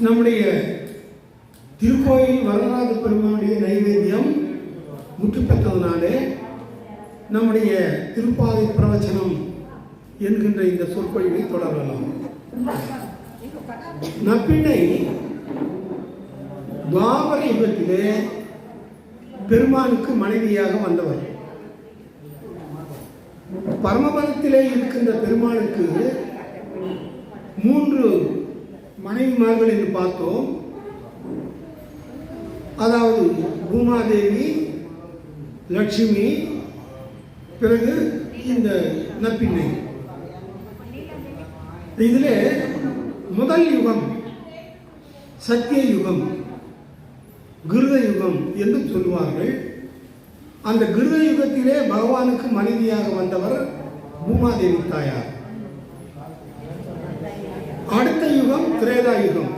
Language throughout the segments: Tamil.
நம்முடைய திருக்கோயில் வரலாறு பெருமானுடைய நைவேத்தியம் முற்று பெற்றதனாலே நம்முடைய திருப்பாதை பிரவச்சனம் என்கின்ற இந்த சொற்பொழிவை தொடரலாம். நப்பிண்ணை துவாபர யுகத்திலே பெருமானுக்கு மனைவியாக வந்தவர். பரமபதத்திலே இருக்கின்ற பெருமானுக்கு மூன்று மனைவிமார்கள் என்று பார்த்தோம். அதாவது பூமாதேவி லட்சுமி பிறகு இந்த நப்பிண்ணை. இதில் முதல் யுகம் சத்திய யுகம் கிருத யுகம் என்று சொல்லுவார்கள். அந்த கிருத யுகத்திலே பகவானுக்கு மனைவியாக வந்தவர் பூமாதேவி தாயார் அடுத்த திரேதாயுகம். திரேதாயுகத்திலே யுகம்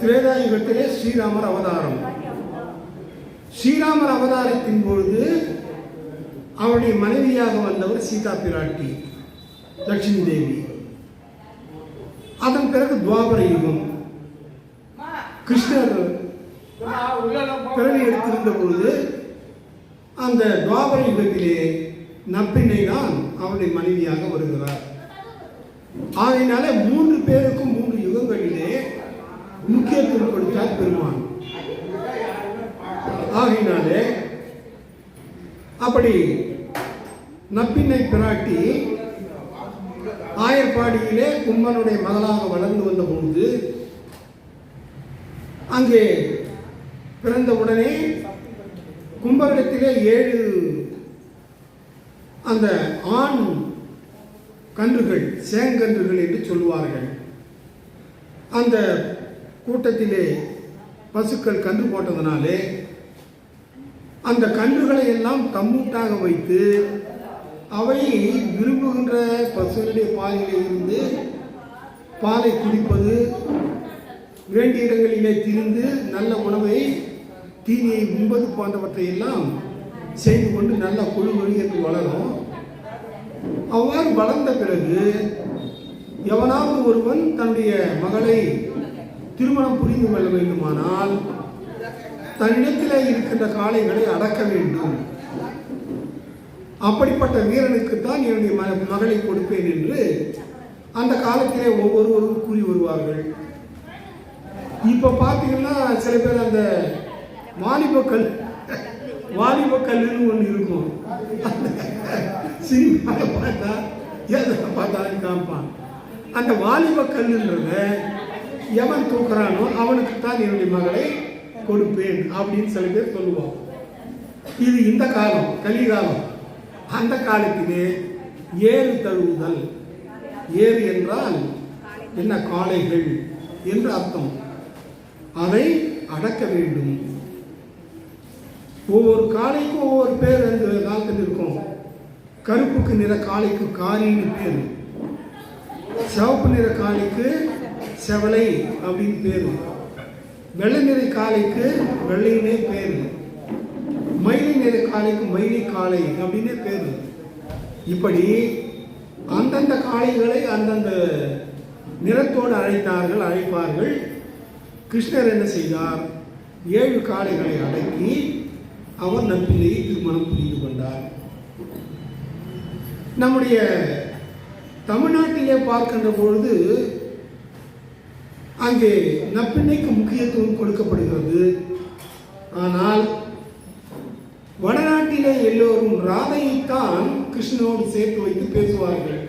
திரேதா யுகத்திலே ஸ்ரீராமர் அவதாரம். ஸ்ரீராமர் அவதாரத்தின் பொழுது அவருடைய மனைவியாக வந்தவர் சீதா பிராட்டி லட்சுமி தேவி. அதன் பிறகு துவாபர யுகம். கிருஷ்ணர் பிறவி எடுத்திருந்த பொழுது அந்த துவாபர யுகத்திலே நப்பினை தான் அவருடைய மனைவியாக வருகிறார். ஆகையினால மூன்று பேருக்கும் மூன்று யுகங்களிலே முக்கியத்துவம் கொடுத்தார் பெருமான். ஆகையினாலே அப்படி நப்பின்னை பிராட்டி ஆயர்பாடியிலே கும்பனுடைய மகளாக வளர்ந்து வந்த பொழுது அங்கே பிறந்த உடனே கும்பகடத்திலே ஏழு அந்த ஆண் கன்றுகள் சேங்கன்றுகள் என்று சொல்லுவார்கள். அந்த கூட்டத்திலே பசுக்கள் கன்று போட்டதனாலே அந்த கன்றுகளை எல்லாம் கம்மூட்டாக வைத்து அவை விரும்புகின்ற பசுகளுடைய பாலிலே இருந்து பாலை குடிப்பது வேண்டிய இடங்களிலே திரிந்து நல்ல உணவை தீனியை உண்பது போன்றவற்றை எல்லாம் செய்து கொண்டு நல்ல கொழு கொழு என்று வளரும். அவ்வாறு வளர்ந்த பிறகு எவனாவது ஒருவன் தன்னுடைய மகளை திருமணம் புரிந்து கொள்ள வேண்டுமானால் தன்னிடத்தில் இருக்கின்ற காளைகளை அடக்க வேண்டும். அப்படிப்பட்ட வீரனுக்கு தான் என்னுடைய மகளை கொடுப்பேன் என்று அந்த காலத்திலே ஒவ்வொருவரும் கூறி வருவார்கள். இப்ப பாத்தீங்கன்னா சில பேர் அந்த வாலிப கல் வாலிப கல்லுன்னு ஒன்று இருக்கும். சினிமாவில் பார்த்தா எதை பார்த்தாலும் காமிப்பான். அந்த வாலிப கல்லுன்றத எவன் தூக்குறானோ அவனுக்கு தான் என்னுடைய மகளை கொடுப்பேன் அப்படின்னு சில பேர் சொல்லுவோம் இது இந்த காலம் கலிகாலம். அந்த காலத்திலே ஏறு தழுவுதல். ஏறு என்றால் என்ன காளைகள் என்று அர்த்தம். அதை அடக்க வேண்டும். ஒவ்வொரு காளைக்கும் ஒவ்வொரு பேர் அந்த காலத்தில் இருக்கும். கருப்புக்கு நிற காளைக்கு காளின்னு பேர். சிவப்பு நிற காளைக்கு செவலை அப்படின்னு பேர். வெள்ளை நிற காளைக்கு வெள்ளையினே பேர். மயிலை நிற காளைக்கு மயிலை காளை அப்படின்னே பேர். இப்படி அந்தந்த காளைகளை அந்தந்த நிறத்தோடு அழைத்தார்கள் அழைப்பார்கள். கிருஷ்ணர் என்ன செய்தார்? ஏழு காளைகளை அடக்கி அவர் நம்பினையை திருமணம் புரிந்து கொண்டார். நம்முடைய தமிழ்நாட்டிலே பார்க்கின்ற பொழுது அங்கே நப்பிண்ணைக்கு முக்கியத்துவம் கொடுக்கப்படுகிறது. ஆனால் வடநாட்டிலே எல்லோரும் ராதையைத்தான் கிருஷ்ணனோடு சேர்த்து வைத்து பேசுவார்கள்.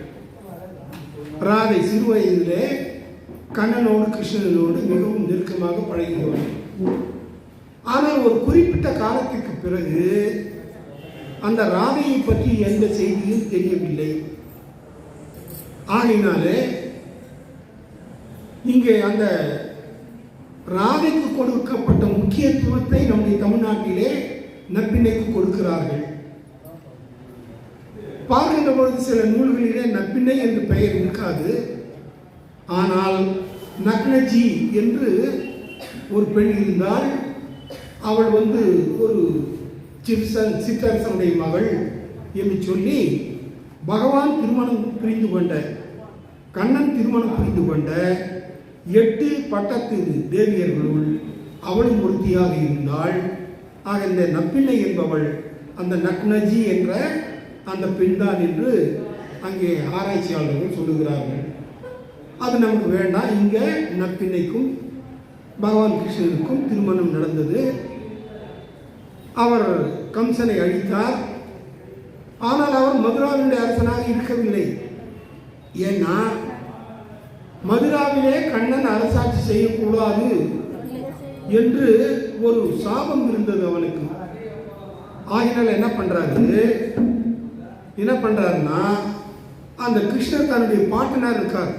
ராதை சிறு வயதிலே கண்ணனோடு கிருஷ்ணனோடு மிகவும் நெருக்கமாக பழகியவர் ஆனால் ஒரு குறிப்பிட்ட காலத்துக்கு பிறகு அந்த ராதையை பற்றி எந்த செய்தியும் தெரியவில்லை. ஆகையினாலே இங்கே அந்த ராதைக்கு கொடுக்கப்பட்ட முக்கியத்துவத்தை நம்முடைய தமிழ்நாட்டிலே நப்பிண்ணைக்கு கொடுக்கிறார்கள். பார்க்கின்ற பொழுது சில நூல்களிலே நப்பிண்ணை என்று பெயர் இருக்காது. ஆனால் நக்னஜி என்று ஒரு பெண் இருந்தால் அவள் வந்து ஒரு சிற்சன் சிற்றரசனுடைய மகள் என்று சொல்லி பகவான் திருமணம் புரிந்து கொண்ட கண்ணன் திருமணம் புரிந்து கொண்ட எட்டு பட்டத்து தேவியர்களுள் அவளும் ஒருத்தியாக இருந்தாள். ஆக இந்த நப்பிள்ளை என்பவள் அந்த நக்னஜி என்ற அந்த பெண்தான் என்று அங்கே ஆராய்ச்சியாளர்கள் சொல்லுகிறார்கள். அது நமக்கு வேண்டாம். இங்கே நப்பிண்ணைக்கும் பகவான் கிருஷ்ணனுக்கும் திருமணம் நடந்தது. அவர் கம்சனை அழித்தார். ஆனால் அவர் மதுராவினுடைய அரசனாக இருக்கவில்லை. ஏன்னா மதுராவிலே கண்ணன் அரசாட்சி செய்யக்கூடாது என்று ஒரு சாபம் இருந்தது அவனுக்கு. ஆகினால் என்ன பண்றாரு? என்ன பண்றாருன்னா அந்த கிருஷ்ணர் தன்னுடைய பாட்டனார் இருக்கார்.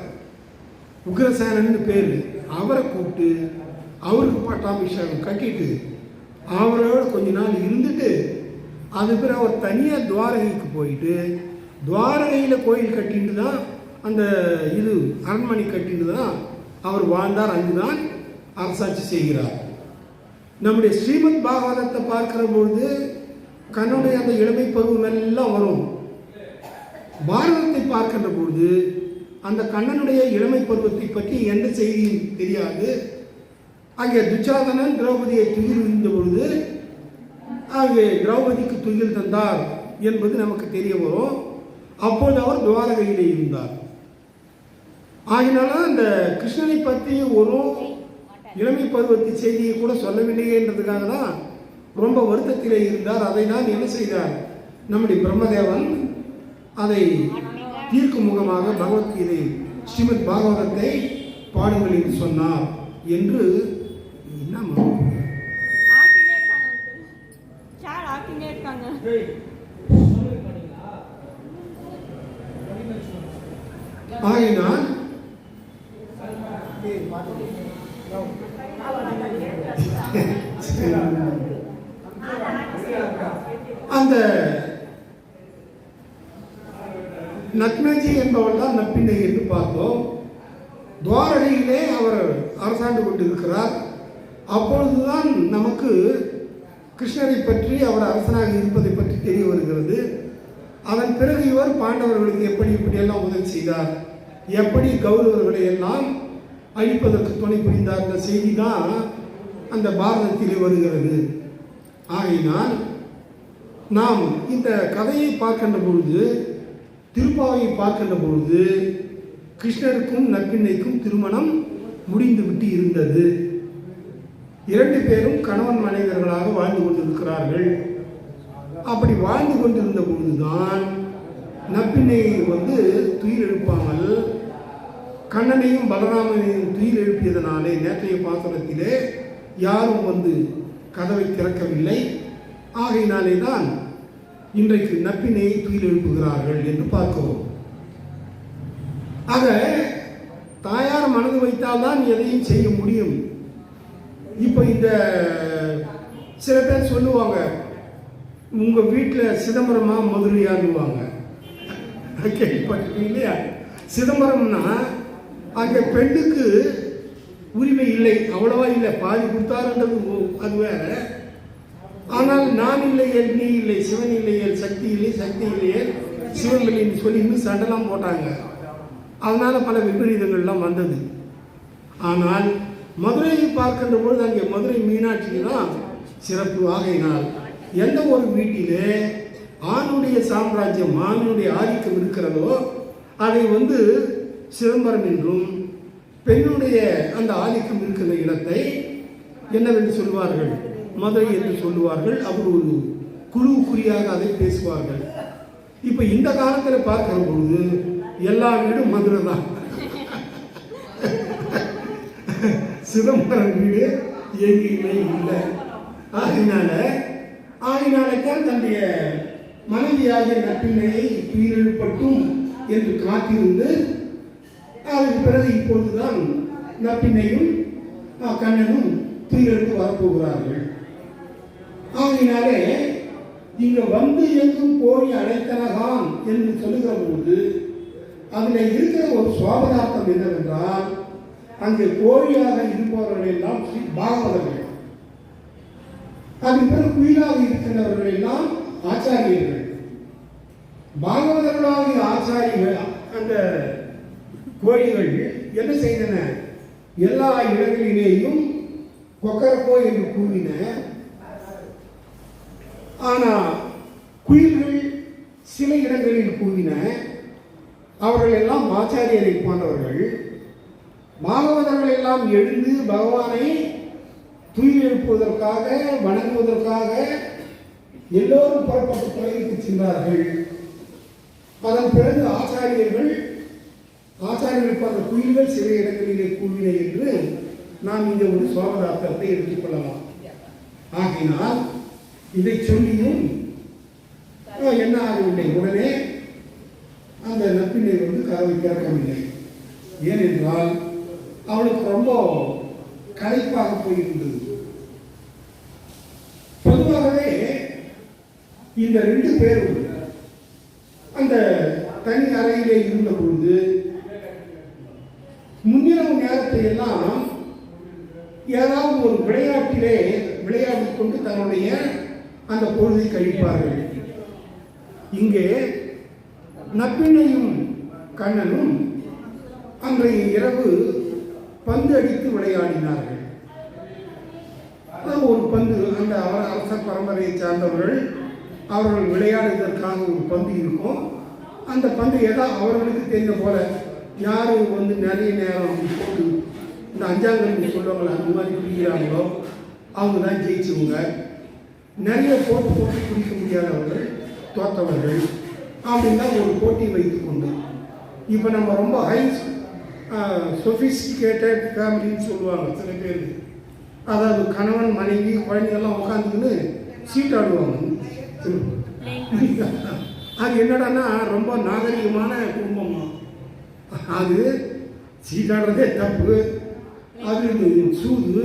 உக்ரசேனன் பேர். அவரை கூப்பிட்டு அவருக்கு பட்டாபிஷேகம் கட்டிட்டு அவரோட கொஞ்ச நாள் இருந்துட்டு அது பிறகு அவர் தனியாக துவாரகைக்கு போயிட்டு துவாரகையில் கோயில் கட்டிட்டு தான் அந்த இது அரண்மனை கட்டிட்டு தான் அவர் வாழ்ந்தார். அங்குதான் அரசாட்சி செய்கிறார். நம்முடைய ஸ்ரீமத் பாகவதத்தை பார்க்கிற பொழுது கண்ணுடைய அந்த இளமை பருவம் எல்லாம் வரும். பாரதத்தை பார்க்கின்ற பொழுது அந்த கண்ணனுடைய இளமை பருவத்தை பற்றி எந்த செய்தியும் தெரியாது. அங்கே துச்சாதனன் திரௌபதியை துயில் இருந்த பொழுது அங்கே திரௌபதிக்கு துயில் தந்தார் என்பது நமக்கு தெரிய வரும். அப்போது அவர் துவாரகையிலே இருந்தார். ஆகினால அந்த கிருஷ்ணனை பற்றி ஒரு இளமை பருவத்து செய்தியை கூட சொல்லவில்லையேன்றதுக்காக தான் ரொம்ப வருத்தத்திலே இருந்தார். அதை தான் என்ன செய்தார்? நம்முடைய பிரம்மதேவன் அதை தீர்க்கும் முகமாக பகவத்கீதை ஸ்ரீமத் பாகவதத்தை பாடுங்கள் என்று சொன்னார் என்று என்ன மறந்து? ஆட்டினே இருக்காங்க uncle. சார் ஆட்டினே இருக்காங்க ஆகினால் அந்த நக்னஜி என்பவள் தான் நப்பிண்ணை என்று பார்த்தோம் துவாரகையிலே அவர் அரசாண்டு கொண்டிருக்கிறார் அப்பொழுதுதான் நமக்கு கிருஷ்ணரை பற்றி அவர் அரசனாக இருப்பதை பற்றி தெரிய வருகிறது. அதன் பிறகு இவர் பாண்டவர்களுக்கு எப்படி இப்படியெல்லாம் உதவி செய்தார்? எப்படி கௌரவர்களை எல்லாம் அழிப்பதற்கு துணை புரிந்தார் என்ற செய்தி தான் அந்த பாரதத்திலே வருகிறது. ஆகையினால் நாம் இந்த கதையை பார்க்கின்ற பொழுது திருப்பாவை பார்க்கின்ற பொழுது கிருஷ்ணருக்கும் நற்பிண்ணைக்கும் திருமணம் முடிந்துவிட்டு இருந்தது. இரண்டு பேரும் கணவன் மனைவர்களாக வாழ்ந்து கொண்டிருக்கிறார்கள். அப்படி வாழ்ந்து கொண்டிருந்த பொழுதுதான் நப்பினை வந்து துயில் எழுப்பாமல் கண்ணனையும் பலராமனையும் துயில் எழுப்பியதனாலே நேற்றைய பாசனத்திலே யாரும் வந்து கதவை திறக்கவில்லை. ஆகையினாலே தான் இன்றைக்கு நப்பினை துயில் எழுப்புகிறார்கள் என்று பார்க்கிறோம். ஆக தாயார் மனது வைத்தால்தான் எதையும் செய்ய முடியும். இப்போ இந்த சில பேர் சொல்லுவாங்க உங்க வீட்டில் சிதம்பரமா மதுரையான்னுவாங்க. கேள்விப்பட்டிருக்கீங்க இல்லையா? சிதம்பரம்னா அங்கே பெண்ணுக்கு உரிமை இல்லை அவ்வளவா இல்லை பாதி கொடுத்தாருன்றது அது வேற. ஆனால் நான் இல்லையேல் நீ இல்லை சிவன் இல்லையேல் சக்தி இல்லை சக்தி இல்லையே சிவன் இல்லைன்னு சொல்லி இன்னும் சண்டைலாம் போட்டாங்க. அதனால பல விபரீதங்கள்லாம் வந்தது. ஆனால் மதுரையை பார்க்கின்ற பொழுது அங்கே மதுரை மீனாட்சி தான் சிறப்பு ஆகையினால் எந்த ஒரு வீட்டிலே ஆணுடைய சாம்ராஜ்யம் ஆணுடைய ஆதிக்கம் இருக்கிறதோ அதை வந்து சிதம்பரம் என்றும் பெண்ணுடைய அந்த ஆதிக்கம் இருக்கிற இடத்தை என்னவென்று சொல்வார்கள் மதுரை என்று சொல்லுவார்கள். அவர் ஒரு குழு அதை பேசுவார்கள். இப்போ இந்த காலத்தில் பார்க்கிற பொழுது எல்லா வீடும் மதுரை தான் சிதம்பரம் வீடு எங்கேயுமே இல்லை. ஆகினால ஆகினால்தான் தன்னுடைய மனைவியாகிய நப்பினையை துயிலெழுப்பட்டும் என்று காத்திருந்து அதற்கு பிறகு இப்பொழுதுதான் நப்பினையும் கண்ணனும் துயிலெழுத்து வரப்போகிறார்கள். ஆகினாலே இங்க வந்து எங்கும் போய் அழைத்தனகான் என்று சொல்லுகிற போது அதில் இருக்கிற ஒரு சுவாபதார்த்தம் என்னவென்றால் அங்கே கோழியாக இருப்பவர்கள் எல்லாம் ஸ்ரீ பாகவதர்கள். அதன் பிறகு குயிலாக இருக்கின்றவர்கள் எல்லாம் ஆச்சாரியர்கள். பாகவதர்களாகிய ஆச்சாரியர்கள் அந்த கோயில்கள் என்ன செய்தன? எல்லா இடங்களிலேயும் கொக்கரக்கோ என்று கூறின. ஆனா குயில்கள் சில இடங்களில் கூவின அவர்கள் எல்லாம் ஆச்சாரியரை போன்றவர்கள். மாணவர்கள் எல்லாம் எழுந்து பகவானை துயில் எழுப்புவதற்காக வணங்குவதற்காக எல்லோரும் புறப்பட்டு தொலைவிற்கு சென்றார்கள். அதன் பிறகு ஆச்சாரியர்கள் ஆச்சாரியர்கள் பல குயில்கள் சில இடங்களிலே கூவின என்று நாம் இந்த ஒரு சோகதார்த்தத்தை எடுத்துக்கொள்ளலாம் ஆகினால் இதை சொல்லியும் என்ன ஆகவில்லை? உடனே அந்த நப்பினை வந்து கதவை திறக்கவில்லை. ஏனென்றால் அவளுக்கு ரொம்ப களைப்பாக போயிருந்தது. பொதுவாகவே இந்த ரெண்டு பேரும் அந்த தனி அறையிலே இருந்த பொழுது முன்னிரவு நேரத்தை எல்லாம் ஏதாவது ஒரு விளையாட்டிலே விளையாடி கொண்டு தன்னுடைய அந்த பொழுதை கழிப்பார்கள். இங்கே நப்பினையும் கண்ணனும் அன்றைய இரவு பந்து அடித்து விளையாடினார்கள். அதான் ஒரு பந்து அந்த அவர் அரச பரம்பரையை சார்ந்தவர்கள் அவர்கள் விளையாடுவதற்காக ஒரு பந்து இருக்கும். அந்த பந்து ஏதோ அவர்களுக்கு தெரிந்த போல யார் வந்து நிறைய நேரம் போட்டு இந்த அஞ்சாங்கல் சொல்லுவாங்களே அந்த மாதிரி பிடிக்கிறாங்களோ அவங்க தான் ஜெயிச்சவங்க. நிறைய போட்டு போட்டு பிடிக்க முடியாதவர்கள் தோத்தவர்கள். அப்படின்னு தான் ஒரு போட்டி வைத்துக்கொண்டு இப்போ நம்ம ரொம்ப ஹை சொஃபிஸ்டிகேட்டட் ஃபேமிலின்னு சொல்லுவாங்க சில பேர். அதாவது கணவன் மனைவி குழந்தைங்கள்லாம் உட்காந்துக்கின்னு சீட்டாடுவாங்க அது என்னடான்னா ரொம்ப நாகரிகமான குடும்பமா அது சீட்டாடுறதே தப்பு. அது சூது.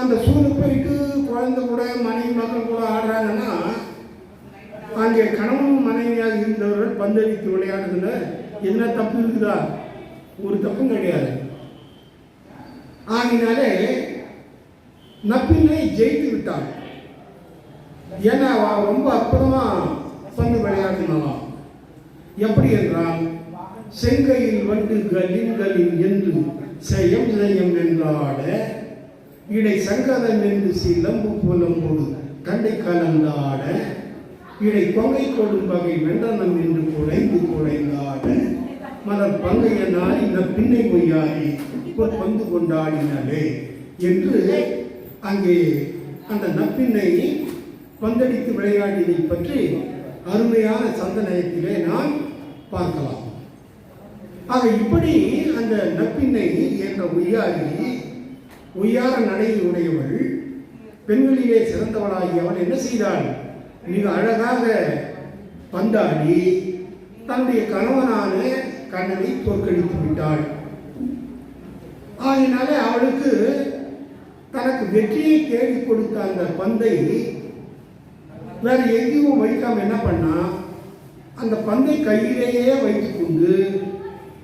அந்த சூது போயிட்டு குழந்தை கூட மனைவி மக்கள் கூட ஆடுறாங்கன்னா அங்கே கணவன் மனைவியாக இருந்தவர்கள் பந்தடித்து விளையாடுறதுல என்ன தப்பு இருக்குதா? ஒரு தப்பும் கிடையாது. ஆகினாலே நப்பினை ஜெயித்து விட்டாள் ஏன்னா ரொம்ப அற்புதமா பந்து விளையாடினாலாம் எப்படி என்றால் செங்கையில் வந்து கலின் கலின் என்று செயம் செய்யம் என்றாட இடை சங்கதம் என்று சிலம்பு புலம்போடு கண்டை கலந்தாட இடை கொங்கை கொடும் வகை வெண்டனம் என்று குறைந்து குழைந்தாட மலர் பங்கையனால் இந்த பின்னை மொய்யாரி இப்போ பந்து கொண்டாடினலே என்று அங்கே அந்த நப்பின்னை பந்தடித்து விளையாடியதை பற்றி அருமையான சந்தனத்திலே நாம் பார்க்கலாம். ஆக இப்படி அந்த நப்பின்னை என்ற உய்யாரி உய்யார நடையை உடையவள் பெண்களிலே சிறந்தவளாகி அவள் என்ன செய்தாள்? மிக அழகாக பந்தாடி தன்னுடைய கணவனான கண்ணனை தோற்கடித்து விட்டாள். ஆகினாலே அவளுக்கு தனக்கு வெற்றியை தேடி கொடுத்த அந்த பந்தை வேற எங்கேயும் வைக்காம என்ன பண்ணா அந்த பந்தை கையிலேயே வைத்துக்கொண்டு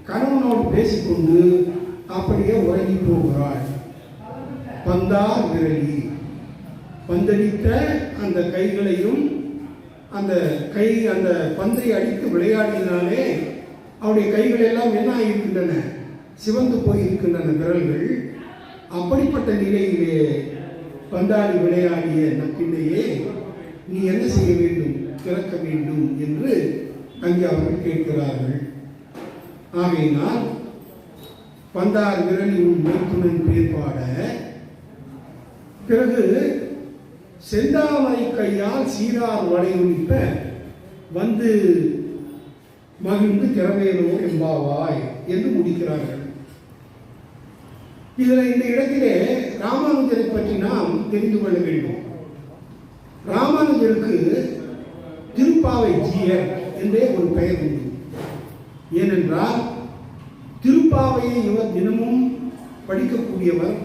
கணவனோடு பேசிக்கொண்டு அப்படியே உறங்கி போகிறாள். பந்தா விரலி. பந்தடித்த அந்த கைகளையும் அந்த கை அந்த பந்தை அடித்து விளையாடினாலே அவருடைய கைகள் எல்லாம் என்ன ஆகியிருக்கின்றன? சிவந்து போயிருக்கின்றன விரல்கள். அப்படிப்பட்ட நிலையிலே பந்தாடி விளையாடிய நக்கிண்டையே நீ என்ன செய்ய வேண்டும்? திறக்க வேண்டும்? என்று அங்கே அவர்கள் கேட்கிறார்கள். ஆகையினால் பந்தார் விரலின் மைத்துனன் பேர்பாட பிறகு செந்தாமரை கையால் சீரார் வடையொழிப்ப வந்து மகிழ்ந்து திறமையிலோ எம்பாவாய் என்று முடிக்கிறார்கள். இதில் இந்த இடத்திலே ராமானுஜரை பற்றி நாம் தெரிந்து கொள்ள வேண்டும். ராமானுஜருக்கு திருப்பாவை ஜீயர் என்றே ஒரு பெயர் உண்டு. ஏனென்றால் திருப்பாவையை இவர் தினமும் படிக்கக்கூடியவர்.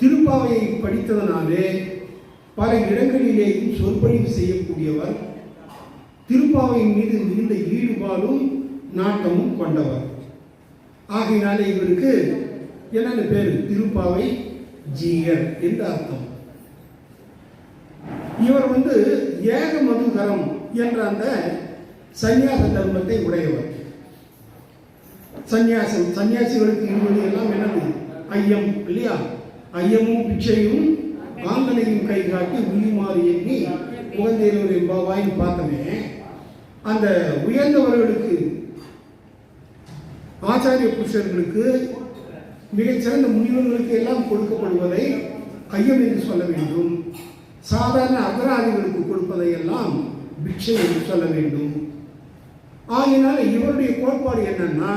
திருப்பாவையை படித்ததனாலே பல இடங்களிலேயும் சொற்பொழிவு செய்யக்கூடியவர். திருப்பாவையின் மீது மிகுந்த ஈடுபாடும் நாட்டமும் கொண்டவர். ஆகையினாலே இவருக்கு என்னென்ன பேர்? திருப்பாவை ஜீயர் என்று அர்த்தம். இவர் வந்து ஏக மதுகரம் என்ற அந்த சந்நியாச தர்மத்தை உடையவர். சந்நியாசம் சன்னியாசிகளுக்கு இருவது எல்லாம் என்னது? ஐயம் இல்லையா? ஐயமும் பிச்சையும் ஆந்தனையும் கை காட்டி உயுமாறு எண்ணி உகந்தேருவரை வாயின் பார்த்தமே. அந்த உயர்ந்தவர்களுக்கு ஆச்சாரிய புருஷர்களுக்கு மிகச்சிறந்த முனிவர்களுக்கு எல்லாம் கொடுக்கப்படுவதை ஐயம் என்று சொல்ல வேண்டும். சாதாரண அகராதிகளுக்கு கொடுப்பதை எல்லாம் பிக்ஷை என்று சொல்ல வேண்டும். ஆகினால இவருடைய கோட்பாடு என்னன்னா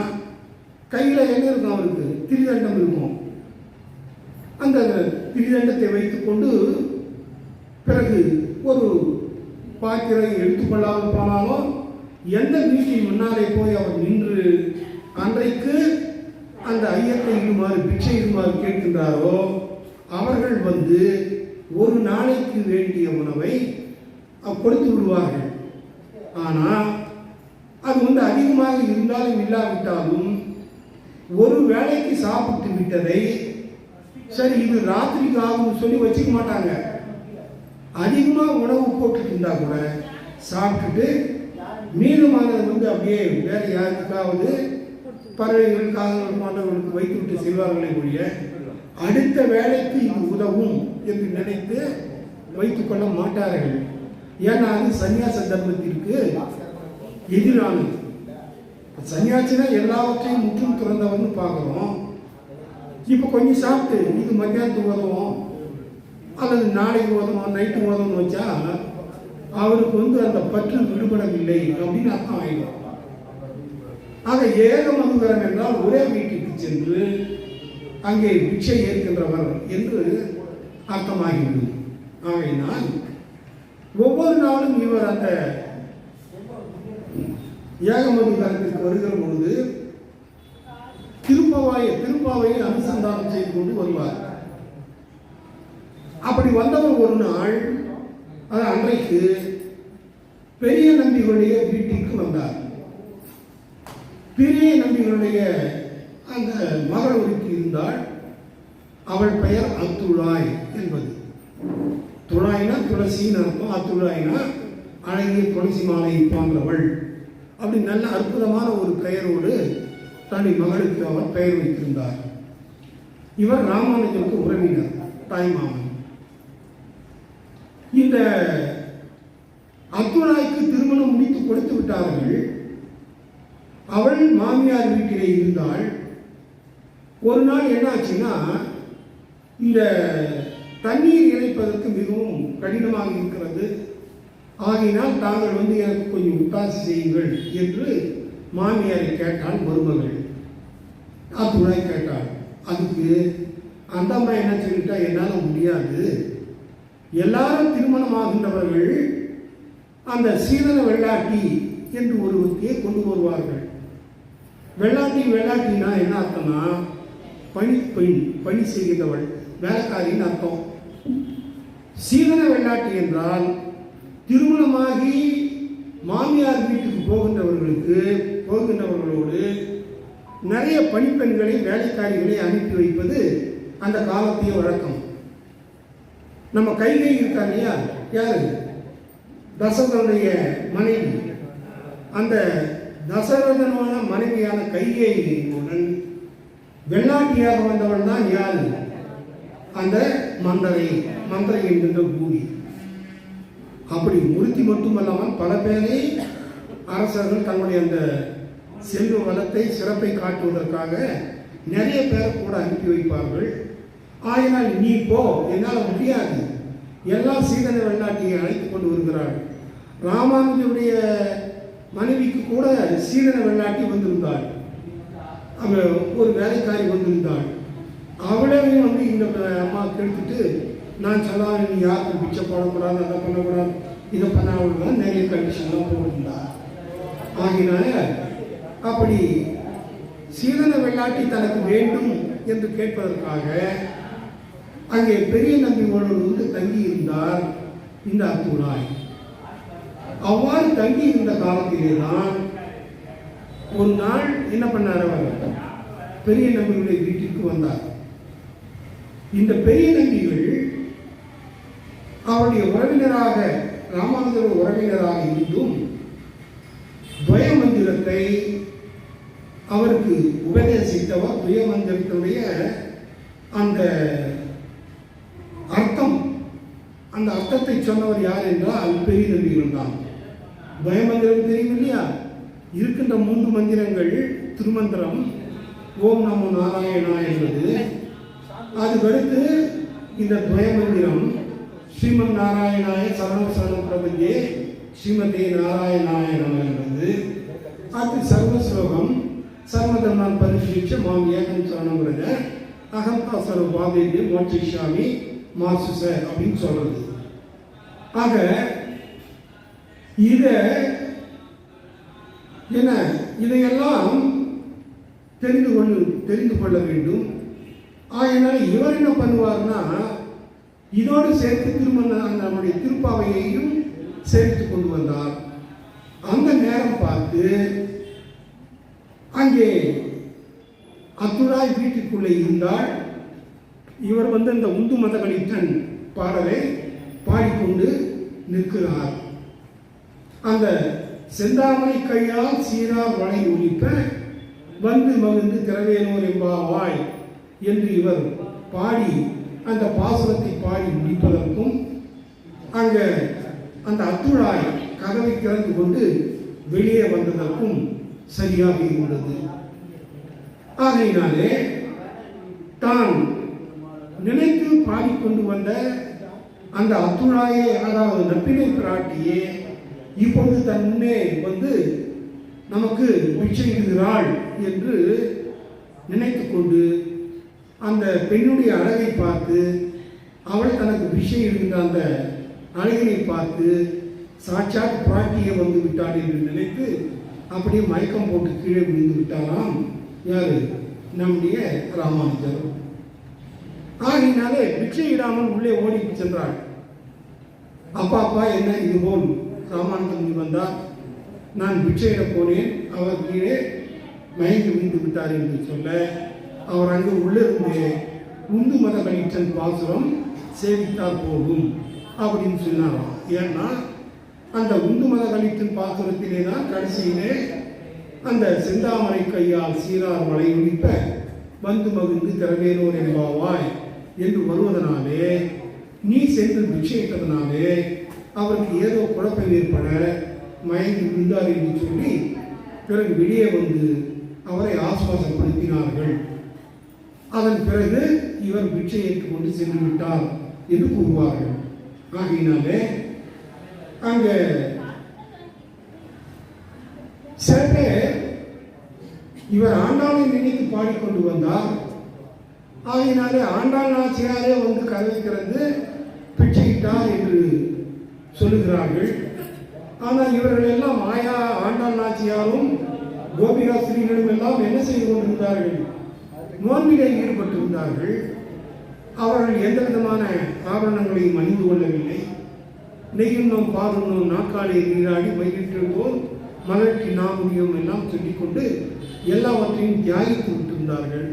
கையில் என்ன இருக்கும் அவருக்கு? திரிதண்டம் இருக்கும். அந்த திரிதண்டத்தை வைத்துக்கொண்டு பிறகு ஒரு பாத்திரை எடுத்துக்கொள்ளாமல் போனாலும் எந்த வீட்டின் முன்னாலே போய் அவர் நின்று அன்றைக்கு அந்த ஐயத்தை இருமாறு பிச்சை இருமாறு கேட்கின்றாரோ அவர்கள் வந்து ஒரு நாளைக்கு வேண்டிய உணவை கொடுத்து விடுவார்கள். ஆனால் அது வந்து அதிகமாக இருந்தாலும் இல்லாவிட்டாலும் ஒரு வேளைக்கு சாப்பிட்டு விட்டதை சரி இது ராத்திரிக்கு ஆகும்னு சொல்லி வச்சுக்க மாட்டாங்க. அதிகமாக உணவு போட்டுட்டு கூட சாப்பிட்டுட்டு மீதமானது வந்து அப்படியே வேற யாருக்காவது பறவைகள் காகங்கள் போன்றவர்களுக்கு வைத்து விட்டு செல்வார்களே ஒழிய அடுத்த வேலைக்கு இது உதவும் என்று நினைத்து வைத்துக் கொள்ள மாட்டார்கள். ஏன்னா அது சன்னியாச தர்மத்திற்கு எதிரானது. சன்னியாசினா எல்லாவற்றையும் முற்றும் திறந்தவன்னு பார்க்குறோம். இப்போ கொஞ்சம் சாப்பிட்டு இது மத்தியானத்துக்கு உதவும் அல்லது நாளைக்கு ஓதணும் நைட்டு ஓதணும்னு வச்சா அவருக்கு வந்து அந்த பற்று விடுபடவில்லை அப்படின்னு அர்த்தம் ஆயிடும். ஆக ஏக மதுகரம் என்றால் ஒரே வீட்டுக்கு சென்று அங்கே பிச்சை ஏற்கின்றவர் என்று அர்த்தமாகிவிடும் ஆகையினால் ஒவ்வொரு நாளும் இவர் அந்த ஏகமதுகரத்திற்கு வருகிற பொழுது திருப்பவாய திருப்பாவையை அனுசந்தானம் செய்து கொண்டு வருவார். அப்படி வந்தவர் ஒரு நாள் அது அன்றைக்கு பெரிய நம்பிகளுடைய வீட்டிற்கு வந்தார். பெரிய நம்பிகளுடைய அந்த மகள் ஒருத்தி இருந்தால் அவள் பெயர் அத்துழாய் என்பது. துழாய்னா துளசின்னு அர்த்தம். அத்துழாய்னா அழகிய துளசி மாலை போன்றவள். அப்படி நல்ல அற்புதமான ஒரு பெயரோடு தன்னை மகளுக்கு அவர் பெயர் வைத்திருந்தார். இவர் ராமானுஜருக்கு உறவினர் தாய் மாமன் இந்த அத்துராய்க்கு திருமணம் முடித்து கொடுத்து விட்டார்கள். அவள் மாமியார் வீட்டிலே இருந்தாள். ஒரு நாள் என்னாச்சுன்னா இந்த தண்ணீர் இணைப்பதற்கு மிகவும் கடினமாக இருக்கிறது. ஆகையினால் தாங்கள் வந்து எனக்கு கொஞ்சம் உத்தாசி செய்யுங்கள் என்று மாமியாரை கேட்டால் மருமகள். அத்துணாய் கேட்டாள். அதுக்கு அந்த அம்மா என்ன சொல்லிட்டா? என்னால் முடியாது. எல்லாரும் திருமணமாகின்றவர்கள் அந்த சீதன வெள்ளாட்டி என்று ஒருவருக்கே கொண்டு வருவார்கள். வெள்ளாட்டி வெள்ளாட்டினா என்ன அர்த்தம்னா பணி பெண் பணி செய்கின்றவள் வேலைக்காரின்னு அர்த்தம். சீதன வெள்ளாட்டி என்றால் திருமணமாகி மாமியார் வீட்டுக்கு போகின்றவர்களுக்கு போகின்றவர்களோடு நிறைய பணிப்பெண்களை வேலைக்காரிகளை அனுப்பி வைப்பது அந்த காலத்திய வழக்கம். நம்ம கைகை இருக்கா இல்லையா யாரு? தசரதனுடைய மனைவி. அந்த தசரதனான மனைவியான கைகேயுடன் வெள்ளாட்டியாக வந்தவன் தான் யாரு? அந்த மந்தரை மந்தரை என்கின்ற பூமி. அப்படி முருத்தி மட்டுமல்லாமல் பல பேரை அரசர்கள் தங்களுடைய அந்த செல்வ வளத்தை சிறப்பை காட்டுவதற்காக நிறைய பேரை கூட அனுப்பி வைப்பார்கள். ஆயினால் நீ போ என்னால் முடியாது. எல்லா சீதன வெள்ளாட்டியை அழைத்து கொண்டு வருகிறாள் ராமானுஜனுடைய மனைவிக்கு கூட சீதன வெள்ளாட்டி வந்திருந்தாள். அவள் ஒரு வேலைக்காரி வந்திருந்தாள். அவளையும் வந்து இந்த அம்மா கெடுத்துட்டு நான் சொல்லாத நீ யாருக்கும் பிச்சை போடக்கூடாது அதை பண்ணக்கூடாது. இதை பண்ணாமல் நிறைய கண்டிஷன்லாம் போட்டிருந்தார் ஆகினால அப்படி சீதன வெள்ளாட்டி தனக்கு வேண்டும் என்று கேட்பதற்காக அங்கே பெரிய நம்பிகளோடு வந்து தங்கி இருந்தார் இந்த அத்துணாய் அவ்வாறு தங்கி இருந்த காலத்திலே தான் ஒரு நாள் என்ன பண்ணார் அவர்? பெரிய நம்பியுடைய வீட்டிற்கு வந்தார். இந்த பெரிய நம்பிகள் அவருடைய உறவினராக ராமானுஜர் உறவினராக இருந்தும் துவயமந்திரத்தை அவருக்கு உபதேசித்தவர். துயமந்திரத்துடைய அந்த அர்த்தம் அந்த அர்த்தத்தை சொன்னவர் யார் என்றால் பெரிய நபிகள் தான். பயமந்திரம் தெரியும் இல்லையா இருக்கின்ற மூன்று மந்திரங்கள் திருமந்திரம் ஓம் நமோ நாராயணா என்பது. அதுக்கடுத்து இந்த துவயமந்திரம் ஸ்ரீமன் நாராயணாய சரணம் பிரபஞ்சே ஸ்ரீமதே நாராயணாய நம என்பது. அது சர்வ ஸ்லோகம் சர்வதர்மான் பரிசீட்ச மாம் ஏகம் சரணங்கிறத அகந்தா சர்வ பாதேவி மோட்சிஷாமி மாசுச அப்படின்னு சொல்றது. ஆக இதை என்ன இதையெல்லாம் தெரிந்து கொண்டு தெரிந்து கொள்ள வேண்டும். ஆகையினால இவர் என்ன பண்ணுவார்னா இதோடு சேர்த்து திருமண நம்முடைய திருப்பாவையையும் சேர்த்து கொண்டு வந்தார். அந்த நேரம் பார்த்து அங்கே அத்துராய் வீட்டுக்குள்ளே இருந்தால் இவர் வந்து அந்த உந்து மதகளித்தன் பாடலை பாடிக்கொண்டு நிற்கிறார். அந்த செந்தாமரை கையால் சீரார் வளை ஒழிப்ப வந்து மகிழ்ந்து திரவேனோர் என்பாவாய் என்று இவர் பாடி அந்த பாசுரத்தை பாடி முடிப்பதற்கும் அங்க அந்த அத்துழாய் கதவை திறந்து கொண்டு வெளியே வந்ததற்கும் சரியாக இருந்தது. ஆகையினாலே தான் நினைத்து பாடிக்கொண்டு வந்த அந்த அத்துழாயை அதாவது நப்பினை பிராட்டியே இப்பொழுது தன் முன்னே வந்து நமக்கு பிச்சையிடுகிறாள் என்று நினைத்து கொண்டு அந்த பெண்ணுடைய அழகை பார்த்து அவள் தனக்கு விஷயம் இருந்த அந்த அழகினை பார்த்து சாட்சாத் பிராட்டியை வந்து விட்டாள் என்று நினைத்து அப்படியே மயக்கம் போட்டு கீழே விழுந்து விட்டாராம் யாரு? நம்முடைய ராமானுஜர். ஆகினாலே பிச்சை இடாமல் உள்ளே ஓடி சென்றாள். அப்பா அப்பா என்ன இதுபோல் ராமானுஜன் வந்தார். நான் பிச்சையிட போனேன். அவர் கீழே மயங்கி விழுந்து விட்டார் என்று சொல்ல அவர் அங்கு உள்ளிருந்து உந்து மத கணிச்சன் பாசுரம் சேவித்தால் போகும் அப்படின்னு சொன்னாராம். ஏன்னா அந்த உந்து மத கணித்தன் பாசுரத்திலே தான் கடைசியிலே அந்த செந்தாமரை கையால் சீரார் மலை ஒழிப்ப வந்து மகிழ்ந்து திறவேனோர் என்பாவாய் என்று வருவதனாலே நீ சென்று பிச்சையிட்டதனாலே அவருக்கு ஏதோ குழப்பம் ஏற்பட மயங்கி விழுந்தார் என்று சொல்லி பிறகு வெளியே வந்து அவரை ஆசுவாசப்படுத்தினார்கள். அதன் பிறகு இவர் பிச்சை ஏற்றுக்கொண்டு சென்று விட்டார் என்று கூறுவார்கள். ஆகையினாலே அங்க சில பேர் இவர் ஆண்டாளை நினைத்து பாடிக்கொண்டு வந்தார். ஆகையினாலே ஆண்டாள் ஆட்சியாரே வந்து கதவை திறந்து பிச்சையிட்டார் என்று சொல்லுகிறார்கள். ஆனால் இவர்கள் எல்லாம் மாயா ஆண்டாள் நாச்சியாரும் கோபிகா ஸ்ரீகளும் எல்லாம் என்ன செய்து கொண்டிருந்தார்கள்? நோன்பிலே ஈடுபட்டிருந்தார்கள். அவர்கள் எந்த விதமான ஆபரணங்களையும் அணிந்து கொள்ளவில்லை. நெய்யுண்ணம் பாதுண்ணோம் நாக்காலே நீராடி மகிழ்ச்சியோம் மலர்ச்சி நாமுடியும் எல்லாம் சொல்லிக்கொண்டு எல்லாவற்றையும் தியாகித்து விட்டிருந்தார்கள்.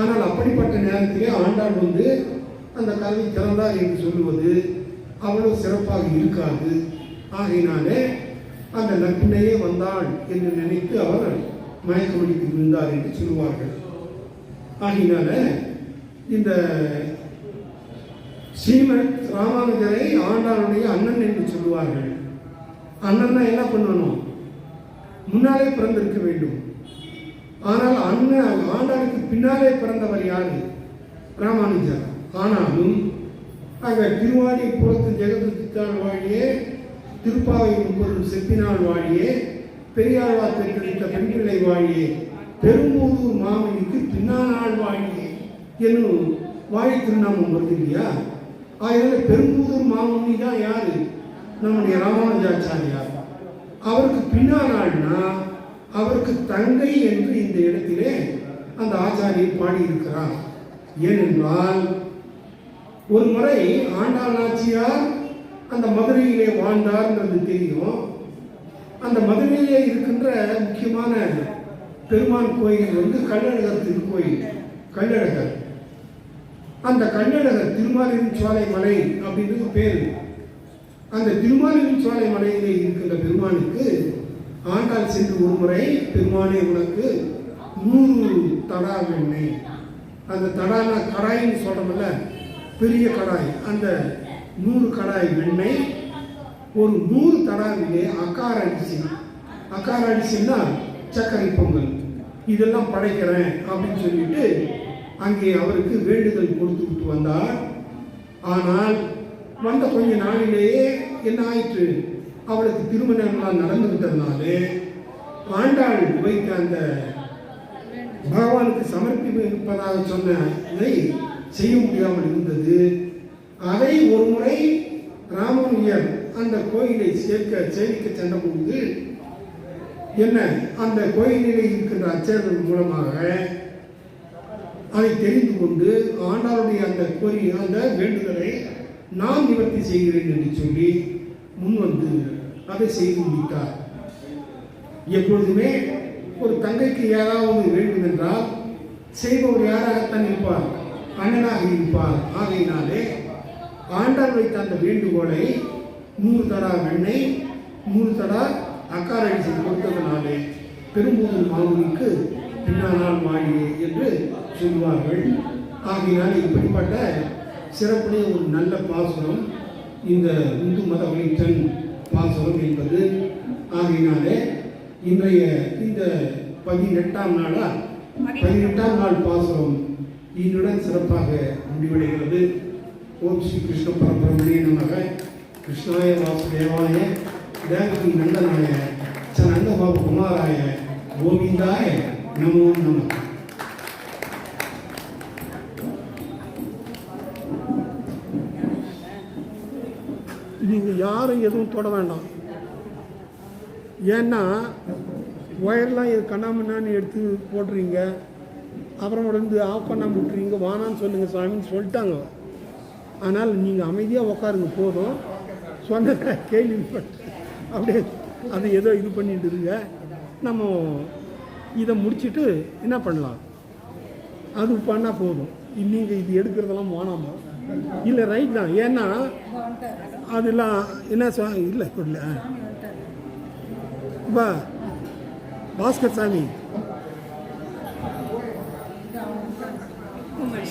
ஆனால் அப்படிப்பட்ட நேரத்திலே ஆண்டாள் வந்து அந்த கதை திறந்தார் என்று சொல்லுவது அவ்வளோ சிறப்பாக இருக்காது. ஆகையினாலே அந்த நட்பினையே வந்தாள் என்று நினைத்து அவர் மயக்கமடித்து விழுந்தார் என்று சொல்லுவார்கள். ஆகையினால இந்த ஸ்ரீமத் ராமானுஜரை ஆண்டாளுடைய அண்ணன் என்று சொல்லுவார்கள். அண்ணன்னா என்ன பண்ணணும்? முன்னாலே பிறந்திருக்க வேண்டும். ஆனால் அண்ணன் ஆண்டாளுக்கு பின்னாலே பிறந்தவர் யாரு? ராமானுஜர். ஆனாலும் அங்க திருவாடி புறத்து ஜெகதத்தாள் வாழியே திருப்பாவை முப்பது செப்பினாள் வாழியே பெரியாழ்வார் பெற்றெடுத்த பெண்பிள்ளை வாழியே பெரும்பூதூர் மாமனிக்கு பின்னானாள் வாழியே என்னும் வாழி திருநாமம் வருது இல்லையா? அதனால பெரும்பூதூர் மாமுனி தான் யாரு? நம்முடைய ராமானுஜாச்சாரியார். அவருக்கு பின்னானாள்னா அவருக்கு தங்கை என்று இந்த இடத்திலே அந்த ஆச்சாரியர் பாடியிருக்கிறார். ஏனென்றால் ஒரு முறை ஆண்டாள் நாச்சியார் அந்த மதுரையிலே வாழ்ந்தார்ன்றது தெரியும். அந்த மதுரையிலே இருக்கின்ற முக்கியமான பெருமான் கோயில் வந்து கள்ளழகர் திருக்கோயில் கள்ளழகர். அந்த கள்ளழகர் திருமாலின் சோலை மலை அப்படின்றது பேர். அந்த திருமாலின் சோலை மலையிலே இருக்கின்ற பெருமானுக்கு ஆண்டாள் சென்று ஒரு முறை பெருமானே உனக்கு நூறு தடா வெண்ணெய். அந்த தடான கடாயின்னு சொல்கிறோம்ல பெரிய கடாய். அந்த நூறு கடாய் வெண்ணெய் ஒரு நூறு தடாவிலே அக்கார அரிசி. அக்கார அரிசின்னா சர்க்கரை பொங்கல். இதெல்லாம் படைக்கிறேன் அப்படின்னு சொல்லிட்டு அங்கே அவருக்கு வேண்டுதல் கொடுத்து விட்டு வந்தார். ஆனால் வந்த கொஞ்ச நாளிலேயே என்ன ஆயிற்று? அவளுக்கு திருமணம்லாம் நடந்து விட்டதுனாலே ஆண்டாள் வைத்த அந்த பகவானுக்கு சமர்ப்பிப்பதாக சொன்ன இதை செய்ய முடியாமல் இருந்தது. அதை ஒரு முறை ராமனுயர் அந்த கோயிலை சேர்க்க சேவிக்க சென்ற பொழுது என்ன அந்த கோயிலிலே இருக்கின்ற அச்சர்கள் மூலமாக அதை தெரிந்து கொண்டு ஆண்டாளுடைய அந்த கோரி அந்த வேண்டுதலை நான் நிவர்த்தி செய்கிறேன் என்று சொல்லி முன்வந்து அதை செய்து முடித்தார். எப்பொழுதுமே ஒரு தங்கைக்கு ஏதாவது வேண்டும் என்றால் செய்பவர் யாராகத்தான் இருப்பார்? அண்ணனாக இருப்பார் ஆகையினாலே ஆண்டாள் வைத்த அந்த வேண்டுகோளை நூறு தடா வெண்ணெய் நூறு தடா அக்கார அடிச்சு கொடுத்ததனாலே பெரும்பூதூர் மாமுனிக்கு பின்னானால் மாளிகை என்று சொல்வார்கள். ஆகையினாலே இப்படிப்பட்ட சிறப்புடைய ஒரு நல்ல பாசுரம் இந்த இந்து மத வழித்தன் பாசுரம் என்பது. ஆகையினாலே இன்றைய இந்த பதினெட்டாம் நாளா? பதினெட்டாம் நாள் பாசுரம். இன்றுடன் சிறப்பாக முடிவடைகிறது. ஓம் ஸ்ரீ கிருஷ்ண பரபிரமணிய நமக. கிருஷ்ணாய வாசுதேவாய. தேவகி நந்தனாய ச குமாராய கோவிந்தாய நமோ நம. நீங்கள் யாரும் எதுவும் தொட வேண்டாம். ஏன்னா ஒயர்லாம் இது கண்ணாமண்ணான்னு எடுத்து போடுறீங்க. அப்புறம் உடந்து ஆஃப் பண்ணாமல் விட்டுறீங்க வானான்னு சொல்லுங்கள் சாமின்னு சொல்லிட்டாங்க. அதனால் நீங்கள் அமைதியாக உட்காருங்க போதும். சொன்ன கேள்வி அப்படியே அதை ஏதோ இது பண்ணிட்டு இருங்க நம்ம இதை முடிச்சுட்டு என்ன பண்ணலாம்? அது பண்ணால் போதும். நீங்கள் இது எடுக்கிறதெல்லாம் வேணாமா இல்லை ரைட் தான். ஏன்னா அதெல்லாம் என்ன சொ இல்லை இல்லை பா பாஸ்கர் சாமி.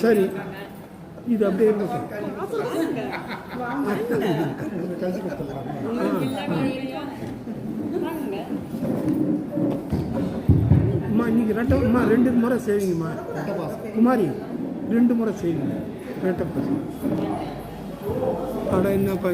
சரி இது அப்படியே இருக்கட்டும் கழிச்சு கொடுத்துடலாம். இன்னைக்கு ரெட்டை அம்மா ரெண்டு முறை செய்வீங்கம்மா. குமாரி ரெண்டு முறை செய்வீங்க. ரெட்டை அட என்னப்பா